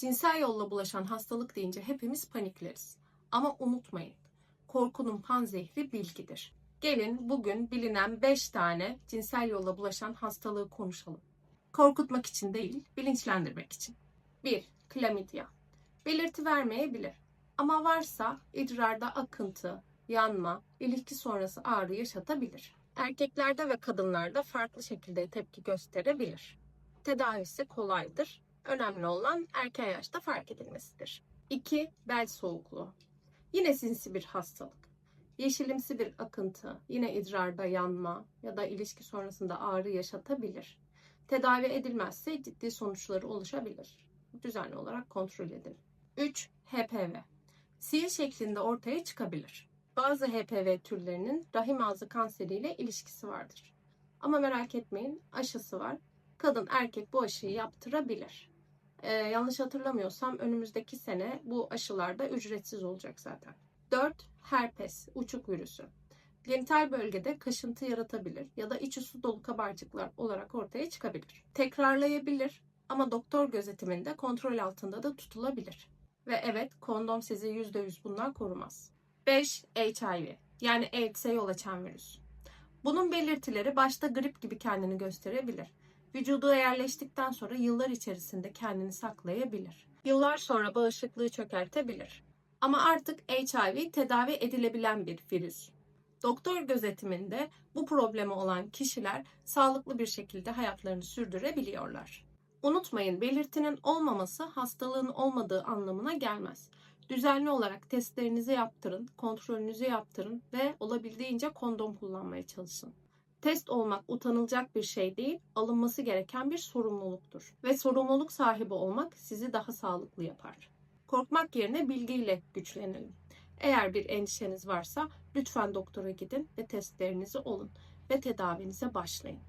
Cinsel yolla bulaşan hastalık deyince hepimiz panikleriz. Ama unutmayın, korkunun panzehri bilgidir. Gelin bugün bilinen 5 tane cinsel yolla bulaşan hastalığı konuşalım. Korkutmak için değil, bilinçlendirmek için. 1. Klamidya. Belirti vermeyebilir. Ama varsa idrarda akıntı, yanma, ilişki sonrası ağrı yaşatabilir. Erkeklerde ve kadınlarda farklı şekilde tepki gösterebilir. Tedavisi kolaydır. Önemli olan erken yaşta fark edilmesidir. 2. Bel soğukluğu. Yine sinsi bir hastalık. Yeşilimsi bir akıntı, yine idrarda yanma ya da ilişki sonrasında ağrı yaşatabilir. Tedavi edilmezse ciddi sonuçları oluşabilir. Düzenli olarak kontrol edin. 3. HPV. Sihir şeklinde ortaya çıkabilir. Bazı HPV türlerinin rahim ağzı kanseriyle ilişkisi vardır. Ama merak etmeyin, aşısı var. Kadın erkek bu aşıyı yaptırabilir. Ee, yanlış hatırlamıyorsam önümüzdeki sene bu aşılar da ücretsiz olacak zaten. 4. Herpes, uçuk virüsü. Genital bölgede kaşıntı yaratabilir ya da içi su dolu kabarcıklar olarak ortaya çıkabilir. Tekrarlayabilir ama doktor gözetiminde kontrol altında da tutulabilir. Ve evet kondom sizi %100 bundan korumaz. 5. HIV yani AIDS'e yol açan virüs. Bunun belirtileri başta grip gibi kendini gösterebilir. Vücuda yerleştikten sonra yıllar içerisinde kendini saklayabilir. Yıllar sonra bağışıklığı çökertebilir. Ama artık HIV tedavi edilebilen bir virüs. Doktor gözetiminde bu problemi olan kişiler sağlıklı bir şekilde hayatlarını sürdürebiliyorlar. Unutmayın belirtinin olmaması hastalığın olmadığı anlamına gelmez. Düzenli olarak testlerinizi yaptırın, kontrolünüzü yaptırın ve olabildiğince kondom kullanmaya çalışın. Test olmak utanılacak bir şey değil, alınması gereken bir sorumluluktur. Ve sorumluluk sahibi olmak sizi daha sağlıklı yapar. Korkmak yerine bilgiyle güçlenelim. Eğer bir endişeniz varsa lütfen doktora gidin ve testlerinizi olun ve tedavinize başlayın.